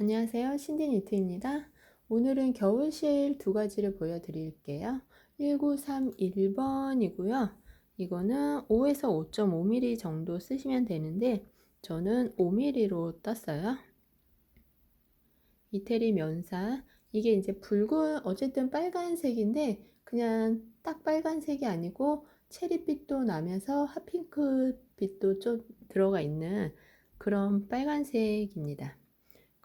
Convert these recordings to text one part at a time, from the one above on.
안녕하세요. 신디니트입니다. 오늘은 겨울실 두 가지를 보여드릴게요. 1931번이고요. 이거는 5에서 5.5mm 정도 쓰시면 되는데 저는 5mm로 떴어요. 이태리 면사 이게 이제 붉은 어쨌든 빨간색인데 그냥 딱 빨간색이 아니고 체리빛도 나면서 핫핑크빛도 좀 들어가 있는 그런 빨간색입니다.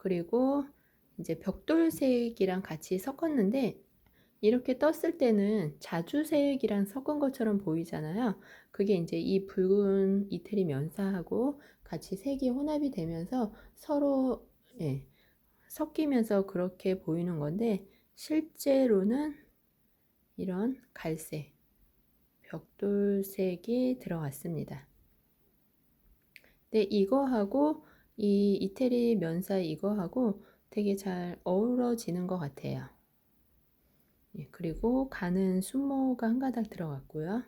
그리고 이제 벽돌색이랑 같이 섞었는데 이렇게 떴을 때는 자주색이랑 섞은 것처럼 보이잖아요. 그게 이제 이 붉은 이태리 면사하고 같이 색이 혼합이 되면서 서로 예, 섞이면서 그렇게 보이는 건데 실제로는 이런 갈색 벽돌색이 들어갔습니다. 근데 이거하고 이 이태리 면사 이거하고 되게 잘 어우러지는 것 같아요. 예, 그리고 가는 순모가 한 가닥 들어갔고요.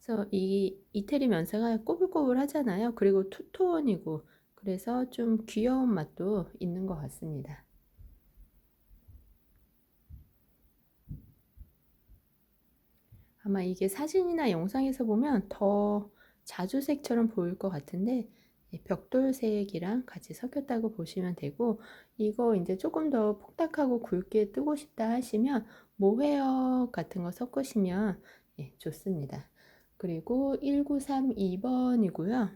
그래서 이 이태리 면사가 꼬불꼬불 하잖아요. 그리고 투톤이고 그래서 좀 귀여운 맛도 있는 것 같습니다. 아마 이게 사진이나 영상에서 보면 더 자주색처럼 보일 것 같은데 벽돌색이랑 같이 섞였다고 보시면 되고 이거 이제 조금 더 폭닥하고 굵게 뜨고 싶다 하시면 모헤어 같은 거 섞으시면 예, 좋습니다. 그리고 1932번이고요.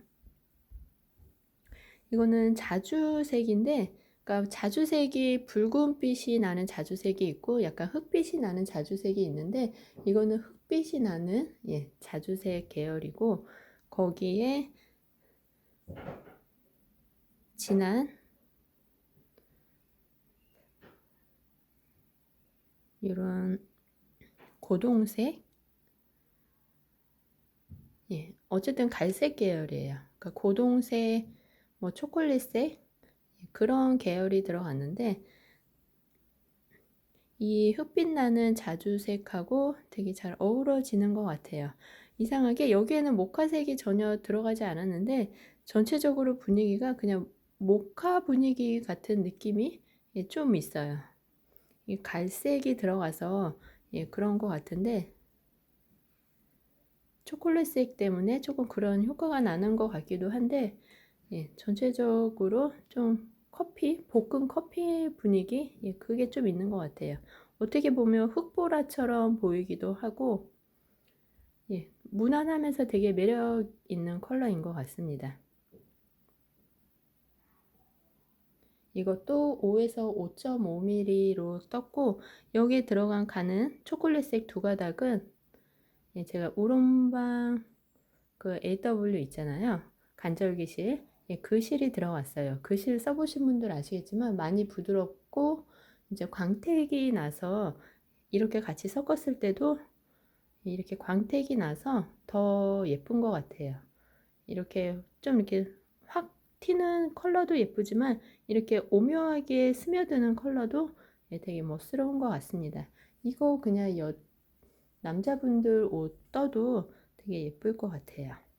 이거는 자주색인데 그러니까 자주색이 붉은빛이 나는 자주색이 있고 약간 흑빛이 나는 자주색이 있는데 이거는 흑빛이 나는 예, 자주색 계열이고 거기에 진한 이런 고동색 예, 어쨌든 갈색 계열이에요. 그러니까 고동색, 뭐 초콜릿색 그런 계열이 들어갔는데 이 흑빛 나는 자주색하고 되게 잘 어우러지는 것 같아요. 이상하게 여기에는 모카색이 전혀 들어가지 않았는데 전체적으로 분위기가 그냥 모카 분위기 같은 느낌이 예, 좀 있어요. 이 갈색이 들어가서 예, 그런 것 같은데 초콜릿색 때문에 조금 그런 효과가 나는 것 같기도 한데 예, 전체적으로 좀 커피, 볶은 커피 분위기? 예, 그게 좀 있는 것 같아요. 어떻게 보면 흑보라처럼 보이기도 하고, 예, 무난하면서 되게 매력 있는 컬러인 것 같습니다. 이것도 5에서 5.5mm로 떴고, 여기에 들어간 가는 초콜릿색 두 가닥은 예, 제가 우롬방 그 AW 있잖아요. 간절기실. 예, 글실이 들어갔어요. 글실 써보신 분들 아시겠지만 많이 부드럽고 이제 광택이 나서 이렇게 같이 섞었을 때도 이렇게 광택이 나서 더 예쁜 것 같아요. 이렇게 좀 이렇게 확 튀는 컬러도 예쁘지만 이렇게 오묘하게 스며드는 컬러도 예, 되게 멋스러운 것 같습니다. 이거 그냥 여, 남자분들 옷 떠도 되게 예쁠 것 같아요.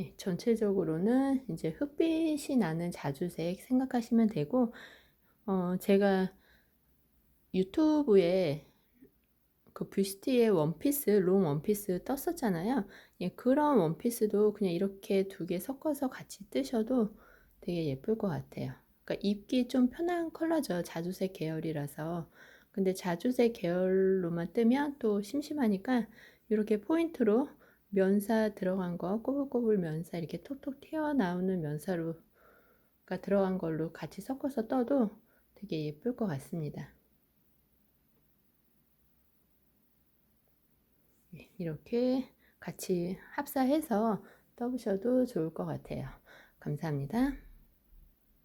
예, 전체적으로는 이제 흑빛이 나는 자주색 생각하시면 되고, 어, 제가 유튜브에 그 뷰스티의 원피스, 롱 원피스 떴었잖아요. 예, 그런 원피스도 그냥 이렇게 두 개 섞어서 같이 뜨셔도 되게 예쁠 것 같아요. 그러니까 입기 좀 편한 컬러죠. 자주색 계열이라서. 근데 자주색 계열로만 뜨면 또 심심하니까 이렇게 포인트로 면사 들어간 거 꼬불꼬불 면사 이렇게 톡톡 튀어나오는 면사로가 들어간 걸로 같이 섞어서 떠도 되게 예쁠 것 같습니다. 네, 이렇게 같이 합사해서 떠보셔도 좋을 것 같아요. 감사합니다.